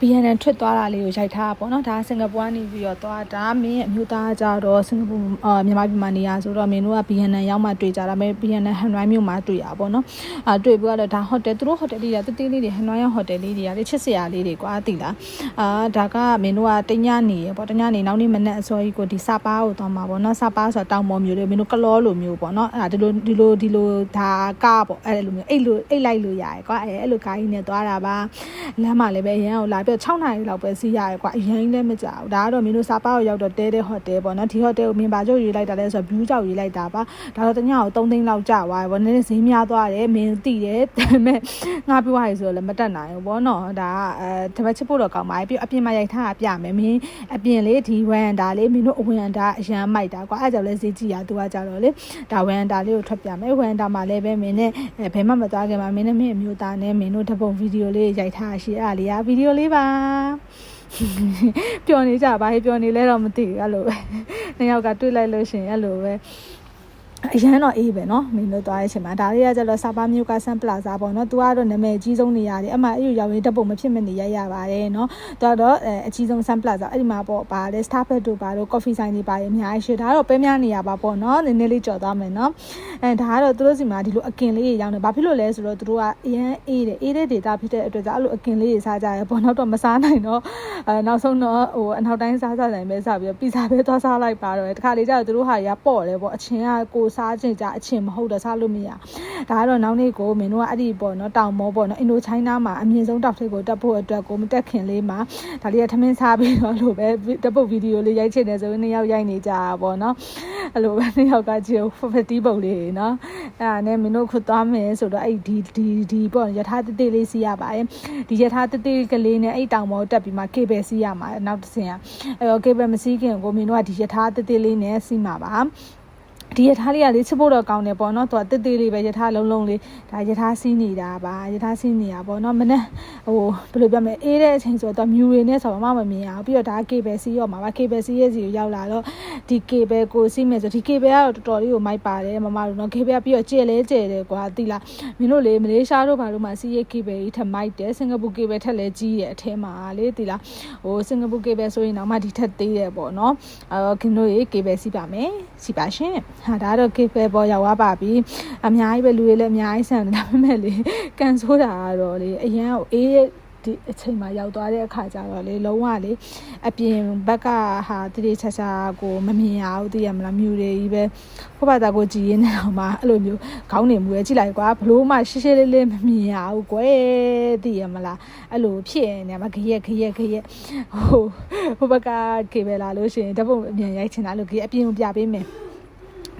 BNN ထွက်သွားတာလေးကိုရိုက်ထားတာပေါ့နော်ဒါကစင်ကာပူကနေပြီးတော့သွားဒါမင်းအမျိုးသားကြတော့စင်ကာပူအာမြန်မာပြည်မှာနေရဆိုတော့မင်းတို့က BNN ရောက်မှတွေ့ကြတာမဲ BNN ဟန်နွိုင်းမြို့မှာတွေ့ရပါပေါ့နော်အာတွေ့ပြီးတော့ဒါဟိုတယ်သူတို့ဟိုတယ်လေးတွေကတတိလေးတွေဟန်နွိုင်းရောက်ဟိုတယ်လေးတွေကလေချစ်စရာလေးတွေကွာသိလားအာဒါကမင်းတို့ကတညနေရပေါ့တညနေနောက်နေ့မနေ့အစောကြီးကိုဒီစပါးကိုသွားမှာပေါ့နော်စပါးဆိုတော့တောင်ပေါ်မျိုးတွေမင်းတို့ကလောလိုမျိုးပေါ့နော်အဲ့ဒါဒီလိုဒီလိုဒီလိုဒါကားပေါ့အဲ့လိုမျိုးအဲ့လိုအိတ်လိုက်လို့ရတယ်ကွာအဲ့အဲ့လိုကားကြီးနဲ့သွားတာပါလမ်းမှာလည်းပဲရန်ကိုလာပြီး6နာရီလောက်ပဲစီးရတယ်ကွာအရင်လည်းမကြောက်ဒါကတော့မင်းတို့စပါးကိုရောက်တော့တဲတဲ့ဟိုတယ်ပေါ့နော်ဒီဟိုတယ်ကိုမင်းပါကျုပ်ရေးလိုက်တာလဲဆိုတော့ view ကြောက်ရေးလိုက်တာပါဒါတော့တညကို3သိန်းလောက်ကျသွားတယ်ပေါ့နည်းနည်းဈေးများသွားတယ်မင်းသိတယ်ဒါပေမဲ့ငါပြောရည်ဆိုတော့လည်းမတက်နိုင်ဘူးပေါ့နော်ဒါကအဲတပတ်ချစ်ဖို့တော့ကောင်းပါပြီပြီးအပြင်မှာရိုက်ထားတာပြမယ်မင်းအပြင်လေးဒီဝမ်ဒါလေးမင်းတို့အဝင်ဒါအရန်မိုက်တာကွာအဲ့ကြောင့်လဲဈေးကြည့်ရသူကကြတော့လေဒါဝမ်ဒါလေးကိုထွက်ပြမယ်ဝမ်ဒါမှာလည်းပဲမင်းနဲ့ဘယ်မှမသွားခင်မှာမင်းနဲ့မင်းအမျိုးသားနဲ့မင်းတို့တပုံဗီဒီယိုလေးရိုက်ထားရှိအဲ့ဒါလေးကဗီဒီယိုလေးပါပျော်နေကြပါဟဲ့ပျော်နေလဲတော့မသိဘူးအဲ့လိုပဲနှစ်ယောက်ကတွေ့လိုက်လို့ရှင်အဲ့လိုပဲ အရန်တော့အေးပဲเนาะမင်းတို့သွားတဲ့အချိန်မှာဒါလေးကကျတော့စာပါမျိုးကဆန်ပလာဇာပေါ့เนาะသူကတော့နာမည်အကြီးဆုံးနေရတယ်အမှအဲ့လိုရောက်ရင်ဓာတ်ပုံမဖြစ်မနေရိုက်ရပါတယ်เนาะသူကတော့အဲအကြီးဆုံးဆန်ပလာဇာအဲ့ဒီမှာပေါ့ဗာလဲ Starbucks တို့ဗာတို့ coffee ဆိုင်တွေပါရအများကြီးရှိဒါကတော့ပဲများနေရပါပေါ့เนาะနည်းနည်းလေးကြော်သွားမယ်เนาะအဲဒါကတော့သူတို့စီမှာဒီလိုအကင်လေးတွေရောင်းတယ်ဘာဖြစ်လို့လဲဆိုတော့သူတို့ကအရန်အေးတယ်အေးတဲ့ data ဖြစ်တဲ့အတွက်ကြောင့်အဲ့လိုအကင်လေးတွေစားကြရပေါ့နောက်တော့မစားနိုင်တော့အဲနောက်ဆုံးတော့ဟိုအနောက်တိုင်းစားစားနိုင်ပဲစားပြီးတော့ပီဇာပဲသွားစားလိုက်ပါတော့တခါလေကျတော့သူတို့ဟာတွေကပေါ့တယ်ပေါ့အချင်းကကို စားချင်ကြအချင်းမဟုတ်တော့စားလို့မရဒါကတော့နောက်နေ့ကိုမင်းတို့ကအဲ့ဒီပေါ့နော်တောင်မောပေါ့နော်အင်ဒိုချိုင်းနာမှာအမြင့်ဆုံးတောက်ထိပ်ကိုတက်ဖို့အတွက်ကိုမတက်ခင်လေးမှာဒါလေးကထမင်းစားပြီးတော့လို့ပဲတက်ဖို့ဗီဒီယိုလေးရိုက်ချင်တယ်ဆိုရင်နှစ်ယောက်ရိုက်နေကြတာပေါ့နော်အဲ့လိုပဲနှစ်ယောက်ကကြည့်ဖက်တီးပုံလေးနော်အဲ့ဒါနဲ့မင်းတို့ခုသွားမယ်ဆိုတော့အဲ့ဒီဒီဒီပေါ့ယထာတေးသေးလေးစီးရပါတယ်ဒီယထာတေးသေးကလေးနဲ့အဲ့တောင်မောတက်ပြီးမှကေဘယ်စီးရမှာနောက်တစ်ဆင့်ကအဲ့တော့ကေဘယ်မစီးခင်ကိုမင်းတို့ကဒီယထာတေးသေးလေးနဲ့စီးမှာပါ ဒီရထားလေးကလေချစ်ဖို့တော့ကောင်းတယ်ပေါ့နော်သူကတစ်သေးလေးပဲရထားလုံးလုံးလေးဒါရထားစီးနေတာပါရထားစီးနေတာပေါ့နော်မနေ့ဟိုဘယ်လိုပြောမလဲအေးတဲ့အချိန်ဆိုတော့မြူတွေနဲ့ဆိုတော့မှမမြင်အောင်ပြီးတော့ဒါကေဘယ်စီးရောမှာပါကေဘယ်စီးရဲ့စီကိုရောက်လာတော့ဒီကေဘယ်ကိုစီးမယ်ဆိုဒီကေဘယ်ကတော့တော်တော်လေးကိုမိုက်ပါတယ်မမတို့နော်ကေဘယ်ကပြီးတော့ကျဲလဲကျဲတယ်ကွာတိလားမင်းတို့လေမလေးရှားတို့ဘာလို့မှစီးရဲ့ကေဘယ်ကြီးထမိုက်တယ်စင်ကာပူကေဘယ်ထက်လဲကြီးတယ်အထဲမှာလေတိလားဟိုစင်ကာပူကေဘယ်ဆိုရင်တော့မှဒီထက်သေးတယ်ပေါ့နော်အဲခင်တို့ရေကေဘယ်စီးပါမယ်စီးပါရှင်ဟာဒါတော့ cake ပဲပေါ်ရောက်သွားပါပြီအများကြီးပဲလူတွေလည်းအများကြီးဆန်တယ်ဒါပေမဲ့လေကန်ဆိုးတာကတော့လေအရန်အေးဒီအချိန်မှာရောက်သွားတဲ့အခါကျတော့လေလုံးဝလေအပြင်ဘက်ကဟာတိတိချာချာကိုမမြင်ရဘူးသိရမလားမြူတွေကြီးပဲဘဘသားကိုကြည်ရင်းနေတော့မှအဲ့လိုမျိုးခေါင်းနေမှုရဲ့ကြည့်လိုက်ကွာဘလို့မှရှင်းရှင်းလေးလေးမမြင်ရဘူးကွယ်သိရမလားအဲ့လိုဖြစ်နေမှာခရက်ခရက်ခရက်ဟိုဘဘကကေပဲလာလို့ရှိရင်ဓာတ်ပုံအမြန်ရိုက်ချင်တာလို့ခရက်အပြင်ကိုပြပေးမယ်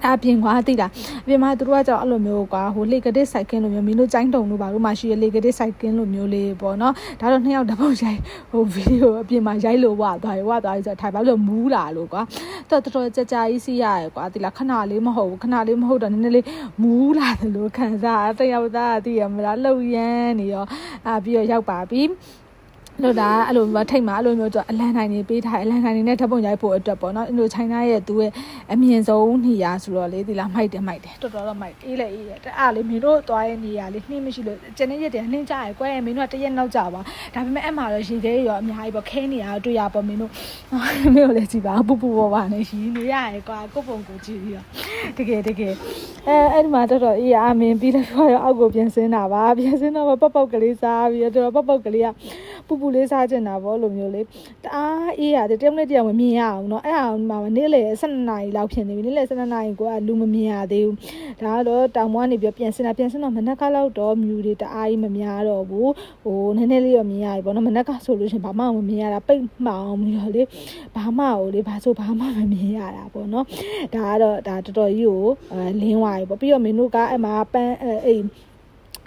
အပြင်ကွာသိတာအပြင်မှာသူတို့ကကြောက်အဲ့လိုမျိုးကွာဟိုလေကတစ်စိုက်ကင်းလိုမျိုးမင်းတို့ကျိုင်းတုံလို့ပါလို့မှရှိရလေကတစ်စိုက်ကင်းလိုမျိုးလေးပေါ့နော်ဒါတော့နှစ်ယောက်တပုတ်ရိုက်ဟိုဗီဒီယိုအပြင်မှာရိုက်လို့ဝသွားရဝသွားရဆိုထိုင်ပါလို့မူးလာလို့ကွာတော်တော်ကြကြကြီးစီးရတယ်ကွာသိလားခဏလေးမဟုတ်ဘူးခဏလေးမဟုတ်တော့နည်းနည်းလေးမူးလာတယ်လို့ခံစားတယောက်သားသိရမလားလှုပ်ရမ်းနေရောအာပြီးတော့ရောက်ပါပြီ လို့ဒါအဲ့လိုမျိုးထိတ်မှာအဲ့လိုမျိုးတော့အလန်တိုင်းနေပေးထားအလန်တိုင်းနေနဲ့ဓာတ်ပုံရိုက်ဖို့အတွက်ပေါ့နော်အင်ဒိုချိုင်းနာရဲ့သူရဲ့အမြင့်ဆုံးနေရာဆိုတော့လေဒီလားမိုက်တယ်မိုက်တယ်တော်တော်တော့မိုက်အေးလေအေးတယ်တအားလေမင်းတို့သွားရဲ့နေရာလေးနှင်းမရှိလို့ကျန်တဲ့ရက်တည်းနှင်းကြရယ်ကွယ်မင်းတို့ကတရက်နောက်ကြပါဒါပေမဲ့အဲ့မှာတော့ရေသေးရောအများကြီးပေါ့ခဲနေရတွေ့ရပေါ့မင်းတို့မင်းတို့လည်းကြည့်ပါပူပူပေါ်ပါနေရှိနေရရယ်ကွာကိုပုံကိုကြည့်ပြီးတော့တကယ်တကယ်အဲအဲ့ဒီမှာတော်တော်အေးရအမင်းပြီးတော့အောက်ကိုပြန်ဆင်းတာပါပြန်ဆင်းတော့ပောက်ပောက်ကလေးစားပြီးတော့ပောက်ပောက်ကလေးက ပူပူလေးစားချင်တာပေါ့လိုမျိုးလေးတအားအေးရတယ်တယောက်နဲ့တယောက်မမြင်ရအောင်เนาะအဲ့အောင်မှာနေ့လေ12နာရီလောက်ဖြစ်နေပြီနေ့လေ12နာရီကိုကလူမမြင်ရသေးဘူးဒါကတော့တောင်မွားနေပြီးပြန်စင်တာပြန်စင်တော့မနက်ကလောက်တော့မြူတွေတအားကြီးမများတော့ဘူးဟိုနည်းနည်းလေးတော့မြင်ရတယ်ပေါ့နော်မနက်ကဆိုလို့ရှင်ဘာမှမမြင်ရတာပိတ်မှောင်ပြီးတော့လေဘာမှဟိုလေဘာဆိုဘာမှမမြင်ရတာပေါ့နော်ဒါကတော့ဒါတော်တော်ကြီးကိုလင်းသွားပြီပေါ့ပြီးတော့မင်းတို့ကအဲ့မှာပန်းအဲ့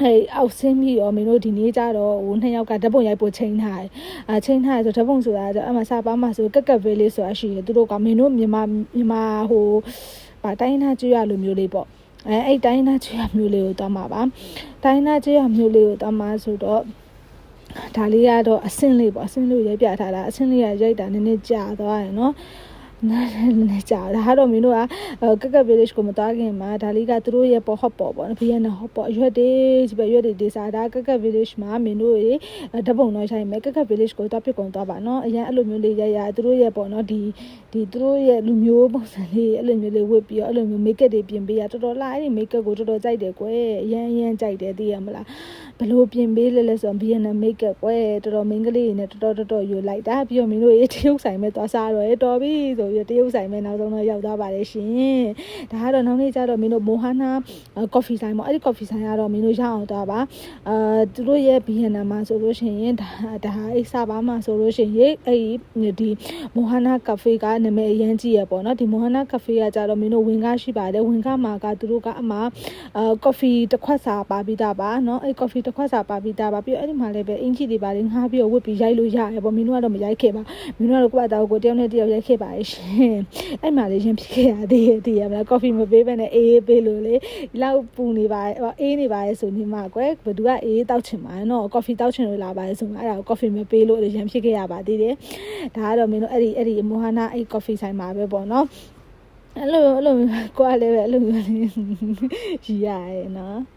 အဲအောက်ဆင်းပြီးတော့မင်းတို့ဒီနေ့ကျတော့ဟိုနှစ်ယောက်ကဓာတ်ပုံရိုက်ဖို့ချိန်ထားတယ်အဲချိန်ထားတယ်ဆိုဓာတ်ပုံဆိုတာကျအမစာပါမဆိုကက်ကက်ပဲလေးဆိုတာရှိတယ်သူတို့ကမင်းတို့မြန်မာမြန်မာဟိုဗာတိုင်းနာကျွရလိုမျိုးလေးပေါ့အဲအဲ့တိုင်းနာကျွရမျိုးလေးကိုတောင်းပါပါတိုင်းနာကျွရမျိုးလေးကိုတောင်းပါဆိုတော့ဒါလေးကတော့အဆင့်လေးပေါ့အဆင့်လေးရိုက်ပြထားတာအဆင့်လေးကရိုက်တာနည်းနည်းကြာသွားရယ်နော် နားလည်းကြာဒါကတော့မင်းတို့ကကက်ကက် village ကိုမသွားခင်မှာဒါလေးကသူတို့ရဲ့ပေါ် hot ပေါ်ပေါ့နော် VN hot ပေါ်ရွက်တေးဒီပဲရွက်တေးဒေစာဒါကက်ကက် village မှာမင်းတို့ရေဓပုံတော့ဆိုင်မယ်ကက်ကက် village ကိုတော့ပြစ်ကုန်သွားပါနော်အရင်အဲ့လိုမျိုးလေးရရသူတို့ရဲ့ပေါ့နော်ဒီဒီသူတို့ရဲ့လူမျိုးပုံစံလေးအဲ့လိုမျိုးလေးဝတ်ပြီးတော့အဲ့လိုမျိုး make up တွေပြင်ပေးရတော်တော်လာအဲ့ဒီ make up ကိုတော်တော်ကြိုက်တယ်ကွယ်အရန်အရန်ကြိုက်တယ်သိရမလားဘလို့ပြင်ပေးလဲလဲဆိုတော့ VN make up ကွယ်တော်တော်မင်းကလေးတွေနဲ့တော်တော်တော်တော်ယူလိုက်တာပြီးတော့မင်းတို့ရေတရုပ်ဆိုင်မဲ့သွားစားတော့တော်ပြီဆိုဆိုပြီးတော့တရုတ်ဆိုင်ပဲနောက်ဆုံးတော့ရောက်သွားပါတယ်ရှင်ဒါကတော့နောက်နေ့ကျတော့မင်းတို့မိုဟာနာကော်ဖီဆိုင်ပေါ့အဲ့ဒီကော်ဖီဆိုင်ကတော့မင်းတို့ရအောင်သွားပါအာသူတို့ရဲ့ဗီယက်နမ်မှာဆိုလို့ရှိရင်ဒါဒါအိဆာဘာမှာဆိုလို့ရှိရင်အဲ့ဒီမိုဟာနာကာဖေးကနာမည်အရင်ကြီးရပေါ့နော်ဒီမိုဟာနာကာဖေးကကျတော့မင်းတို့ဝင်ကားရှိပါတယ်ဝင်ကားမှာကသူတို့ကအမှအာကော်ဖီတစ်ခွက်စာပါပြီးသားပါနော်အဲ့ကော်ဖီတစ်ခွက်စာပါပြီးသားပါပြီးတော့အဲ့ဒီမှာလည်းပဲအင်ကြီးတွေပါတယ်ငှားပြီးတော့ဝတ်ပြီးရိုက်လို့ရတယ်ပေါ့မင်းတို့ကတော့မရိုက်ခဲ့ပါမင်းတို့ကတော့ကိုယ့်အတောက်ကိုတယောက်နဲ့တယောက်ရိုက်ခဲ့ပါရဲ့ရှင်အဲ့မှာလေရင်ဖြစ်ခဲ့ရသေးတယ်ဒီရမလားကော်ဖီမပေးဘဲနဲ့အေးအေးပေးလို့လေဒီလောက်ပူနေပါအေးနေပါရဲ့ဆိုနေမှာကွယ်ဘသူကအေးတောက်ချင်ပါနော်ကော်ဖီတောက်ချင်လို့လာပါရဲ့ဆိုမှအဲ့ဒါကိုကော်ဖီမပေးလို့လေရင်ဖြစ်ခဲ့ရပါသေးတယ်ဒါကတော့မင်းတို့အဲ့ဒီအဲ့ဒီမိုဟာနာအဲ့ကော်ဖီဆိုင်မှာပဲပေါ့နော်အဲ့လိုအဲ့လိုကိုကလည်းပဲအဲ့လိုမျိုးလေးရရရဲ့နော်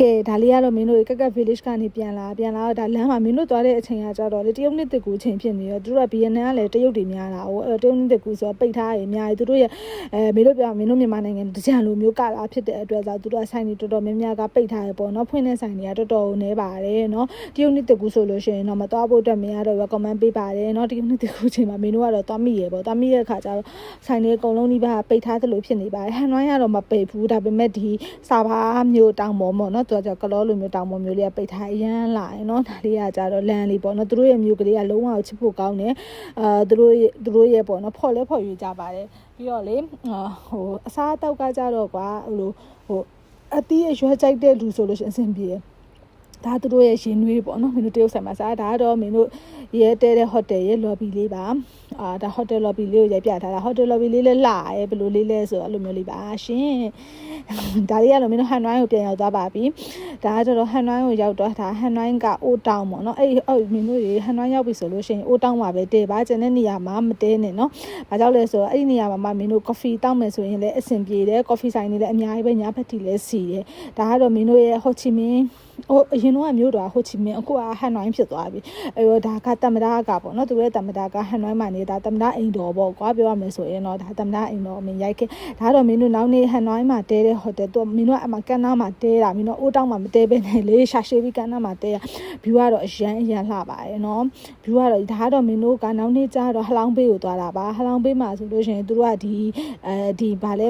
ကဲဒါလေးကတော့မင်းတို့ကက်ကက် village ကနေပြန်လာပြန်လာတော့ဒါလမ်းမှာမင်းတို့သွားတဲ့အချိန်ကကြတော့လေတရုတ်နှစ်တစ်ကူချိန်ဖြစ်နေရောသူတို့က BNN ကလည်းတရုတ်တွေများတာဟိုတရုတ်နှစ်တစ်ကူဆိုတော့ပိတ်ထားရအများကြီးသူတို့ရဲ့အဲမင်းတို့ပြောမင်းတို့မြန်မာနိုင်ငံတကြံလိုမျိုးကလာဖြစ်တဲ့အတွက်ဆိုသူတို့ကဆိုင်တွေတော်တော်များများကပိတ်ထားရပေါ့နော်ဖွင့်တဲ့ဆိုင်တွေကတော်တော်နေပါတယ်နော်တရုတ်နှစ်တစ်ကူဆိုလို့ရှိရင်တော့မသွားဖို့အတွက်မရတော့ recommend ပေးပါတယ်နော်တရုတ်နှစ်တစ်ကူချိန်မှာမင်းတို့ကတော့သွားမိရပေါ့သွားမိတဲ့အခါကျတော့ဆိုင်တွေအကုန်လုံးဒီဘက်ကပိတ်ထားသလိုဖြစ်နေပါတယ်ဟန်နွိုင်းကတော့မပိတ်ဘူးဒါပေမဲ့ဒီစာဘာမျိုးတောင်ပေါ်ပေါ့နော်သူကကြောကလောလိုမျိုးတောင်ပေါ်မျိုးလေးကပိတ်ထားရမ်းလာရင်နော်ဒါလေးကကြတော့လမ်းလေးပေါ့နော်သူတို့ရဲ့မျိုးကလေးကလုံးဝချစ်ဖို့ကောင်းတယ်အာသူတို့သူတို့ရဲ့ပေါ့နော်ဖော်လဲဖော်ရွေးကြပါတယ်ပြီးတော့လေဟိုအစားအသောက်ကကြတော့ကွာဟိုလိုဟိုအတီးအရွက်ကြိုက်တဲ့လူဆိုလို့ရှိရင်အဆင်ပြေတယ် ဒါသူတို့ရဲ့ရင်နွေးပေါ့နော်မင်းတို့တရုတ်ဆိုင်မှာစားဒါကတော့မင်းတို့ရဲတဲတဲ့ဟိုတယ်ရဲ့ lobby လေးပါအာဒါ hotel lobby လေးကိုရိုက်ပြထားတာ hotel lobby လေးလည်းလာရဲဘယ်လိုလေးလဲဆိုတော့အဲ့လိုမျိုးလေးပါရှင်ဒါလေးကတော့မင်းတို့ဟန်နွိုင်းကိုပြန်ရောက်သွားပါပြီဒါကကျတော့ဟန်နွိုင်းကိုရောက်တော့ဒါဟန်နွိုင်းကအိုတောင်ပေါ့နော်အဲ့အဲ့မင်းတို့တွေဟန်နွိုင်းရောက်ပြီဆိုလို့ရှိရင်အိုတောင်မှာပဲတည်ပါကျန်တဲ့နေရာမှာမတဲနဲ့နော်ဘာကြောင့်လဲဆိုတော့အဲ့ဒီနေရာမှာမှမင်းတို့ coffee တောက်မယ်ဆိုရင်လည်းအဆင်ပြေတယ် coffee ဆိုင်တွေလည်းအများကြီးပဲညာဘက်တီလည်းစီတယ်ဒါကတော့မင်းတို့ရဲ့ဟိုချီမင်း ဟိုအရင်တော့မျိုးတော့ဟိုချီမင်းအခုကဟန်နွိုင်းဖြစ်သွားပြီအဲ့တော့ဒါကတမဒါကပေါ့နော်သူရဲ့တမဒါကဟန်နွိုင်းမှာနေတာတမဒါအိမ်တော်ပေါ့ကွာပြောရမယ်ဆိုရင်တော့ဒါတမဒါအိမ်တော်အမင်းရိုက်ခဲ့ဒါတော့မင်းတို့နောက်နေ့ဟန်နွိုင်းမှာတဲတဲ့ဟိုတယ်သူမင်းတို့အမကန်နာမှာတဲတာမင်းတို့အိုးတောင်းမှာမတဲပဲနဲ့လေရှာရှေးပြီးကန်နာမှာတဲရဘီဝကတော့အရန်အရန်လှပါတယ်နော်ဘီဝကတော့ဒါကတော့မင်းတို့ကနောက်နေ့ကျတော့ဟလောင်းဘေးကိုသွားတာပါဟလောင်းဘေးမှာဆိုလို့ရှိရင်သူတို့ကဒီအဲဒီဗာလဲ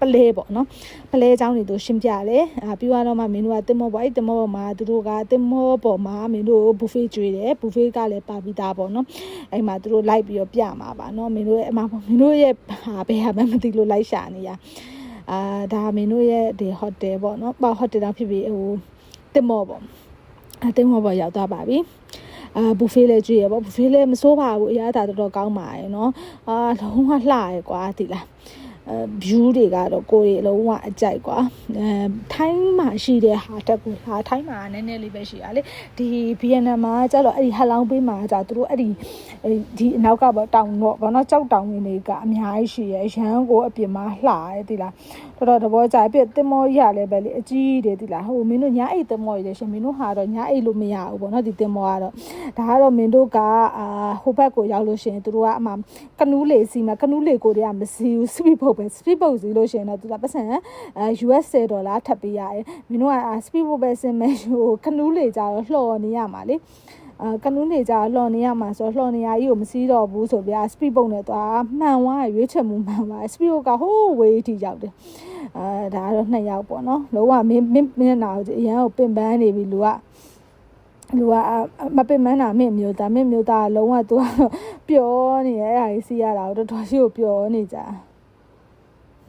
ပလဲပေါ့နော်ပလဲအကြောင်းတွေသူရှင်းပြတယ်အာပြီးတော့မှမင်းတို့ကတင်မောပေါ့အဲ့တင်မောပေါ်မှာသူတို့ကတင်မောပေါ်မှာမင်းတို့ဘူဖေးကျွေးတယ်ဘူဖေးကလည်းပါပြီးသားပေါ့နော်အဲ့မှာသူတို့လိုက်ပြီးတော့ပြမှာပါနော်မင်းတို့ရဲ့အမမင်းတို့ရဲ့ဟာဘယ်ဟာမှမသိလို့လိုက်ရှာနေရအာဒါမင်းတို့ရဲ့ဒီဟိုတယ်ပေါ့နော်ပေါ့ဟိုတယ်တော့ဖြစ်ပြီးဟိုတင်မောပေါ့အတင်မောပေါ်ရောက်သွားပါပြီအာဘူဖေးလည်းကြည့်ရပေါ့ဘူဖေးလည်းမစိုးပါဘူးအရာသာတော်တော်ကောင်းပါရဲ့เนาะအာလုံးဝလှရဲကွာဒီလားအဲ view တွေကတော့ကိုယ်တွေလုံးဝအကြိုက်ကွာအဲထိုင်းမှာရှိတဲ့ဟာတက်ကိုဟာထိုင်းမှာနည်းနည်းလေးပဲရှိရလေဒီ Vietnam မှာကျတော့အဲ့ဒီဟလောင်းပေးမှာကျသူတို့အဲ့ဒီဒီအနောက်ကပေါ့တောင်တော့ဘောနော်ကြောက်တောင်ဝင်တွေကအများကြီးရှိရရန်ကိုအပြင်မှာလှရဲဒီလားတော်တော်တဘောကြပြတင်မောရလည်းပဲလေအကြီးတယ်ဒီလားဟိုမင်းတို့ညာအိတ်တင်မောရရှင်မင်းတို့ဟာတော့ညာအိတ်လို့မရဘူးပေါ့နော်ဒီတင်မောကတော့ဒါကတော့မင်းတို့ကအာဟိုဘက်ကိုရောက်လို့ရှင်သူတို့ကအမှကနူးလေစီမှာကနူးလေကိုတွေကမစီဘူးစပီပုတ်ပဲစပီပုတ်စီလို့ရှင်တော့သူကပတ်စံအဲ US ဒေါ်လာထပ်ပေးရတယ်မင်းတို့ကစပီပုတ်ပဲစင်မဲ့ဟိုကနူးလေကြတော့လှော်နေရမှာလေအာကနူးနေကြလှော်နေရမှာဆိုလှော်နေရကြီးကိုမစည်းတော့ဘူးဆိုပြစပီပုတ်နဲ့သွားမှန်သွားရွေးချယ်မှုမှန်ပါစပီပုတ်ကဟိုးဝေးထိရောက်တယ်အာဒါကတော့နှစ်ယောက်ပေါ့နော်လုံးဝမင်းမင်းမင်းနာကိုအရန်ကိုပင်ပန်းနေပြီလူကလူကမပင်မနာမင်းမျိုးသားမင်းမျိုးသားလုံးဝသူကပျော်နေရအဲ့ဒါကြီးစီးရတာတော့တော်တော်ရှိကိုပျော်နေကြ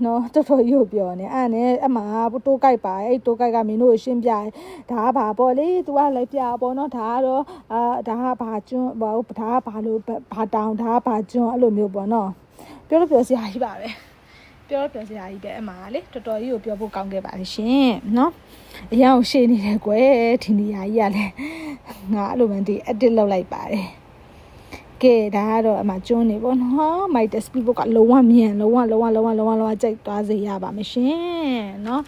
နော်တော်တော်ရုပ်ပြောနေအဲ့နဲ့အမှတိုးကြိုက်ပါအဲ့တိုးကြိုက်ကမင်းတို့ရှင်းပြဒါကဘာပေါ့လေ तू ကလည်းပြပေါ့နော်ဒါကတော့အာဒါကဘာကျွန်းဘာဒါကဘာလို့ဘာတောင်ဒါကဘာကျွန်းအဲ့လိုမျိုးပေါ့နော်ပြောလို့ပြောစရာကြီးပါပဲကပြောတော့ပြောစရာကြီးပဲအမှလေတော်တော်ကြီးကိုပြောဖို့ကောင်းခဲ့ပါလိမ့်ရှင်နော်အရင်ကရှေ့နေတယ်ကွယ်ဒီနေရာကြီးကလည်းငါအဲ့လိုမှဒီ edit လုပ်လိုက်ပါတယ် ကဲဒါကတော့အမှကျွန်းနေပေါ့နော်မိုက်တက်စပီဘုတ်ကလုံးဝမြန်လုံးဝလုံးဝလုံးဝလုံးဝလုံးဝကြိုက်သွားစေရပါမရှင်နော်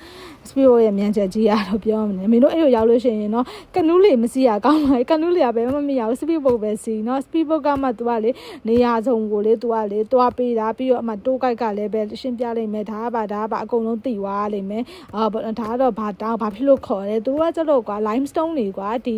စပီဘုတ်ရဲ့မြန်ချက်ကြီးရတော့ပြောမနေမင်းတို့အဲ့လိုရောက်လို့ရှိရင်နော်ကနူးလေးမစီရကောင်းပါဘူးကနူးလေးကဘယ်မှမရဘူးစပီဘုတ်ပဲစီနော်စပီဘုတ်ကမှ तू ကလေနေရာဆုံးကိုလေ तू ကလေတွားပေးတာပြီးတော့အမှတိုးကိုက်ကလည်းပဲရှင်းပြလိုက်မယ်ဒါကပါဒါကပါအကုန်လုံးသိသွားလိမ့်မယ်အာဒါကတော့ဘာတောင်းဘာဖြစ်လို့ခေါ်လဲ तू ကကျတော့ကွာ limestone တွေကွာဒီ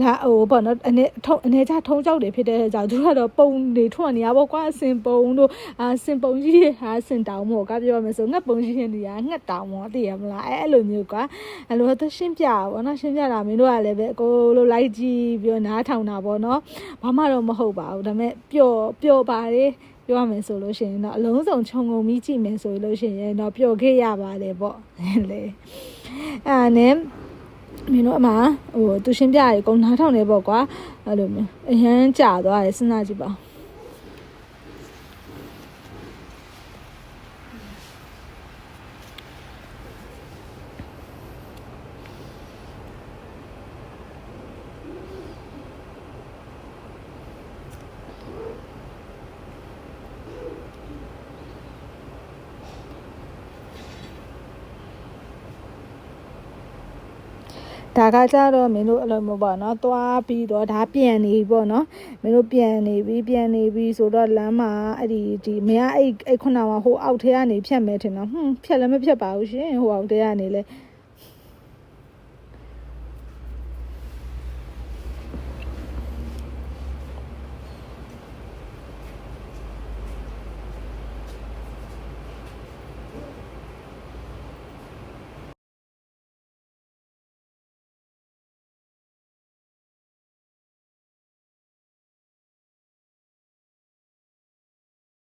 လာဟိုပေါ့နော်အနေထုံအနေချထုံကြောက်တွေဖြစ်တဲ့ကြောင့်သူကတော့ပုံတွေထွက်နေရပေါ့ကွာအစင်ပုံတို့အာစင်ပုံကြီးတွေဟာစင်တောင်မို့ကပြောမယ်ဆိုငှက်ပုံကြီးရှင်တွေကငှက်တောင်မို့သိရမလားအဲ ဲအဲ့လိုမျိုးကွာအဲ့လိုသူရှင်းပြပါဘောနော်ရှင်းပြတာမင်းတို့ကလည်းပဲကိုလိုလိုက်ကြည့်ပြီးတော့နားထောင်တာပေါ့နော်ဘာမှတော့မဟုတ်ပါဘူးဒါပေမဲ့ပျော်ပျော်ပါတယ်ပြောရမယ်ဆိုလို့ရှိရင်တော့အလုံးစုံခြုံငုံပြီးကြည့်မယ်ဆိုလို့ရှိရင်တော့ပျော်ခဲ့ရပါတယ်ပေါ့လေအာနဲ့မင်းတို့အမဟိုသူရှင်းပြရေကုန်နားထောင်နေပေါ့ကွာအဲ့လိုမျိုးအရန်ကြာသွားတယ်စဉ်းစားကြည့်ပါ ဒါကကြတော့မင်းတို့အဲ့လိုမျိုးပေါ့နော်သွားပြီးတော့ဒါပြန်နေပြီပေါ့နော်မင်းတို့ပြန်နေပြီပြန်နေပြီဆိုတော့လမ်းမှာအဲ့ဒီဒီမင်းကအဲ့အဲ့ခုနကဟိုအောက်ထဲကနေဖြတ်မယ်ထင်တော့ဟွန်းဖြတ်လည်းမဖြတ်ပါဘူးရှင်ဟိုအောက်ထဲကနေလဲ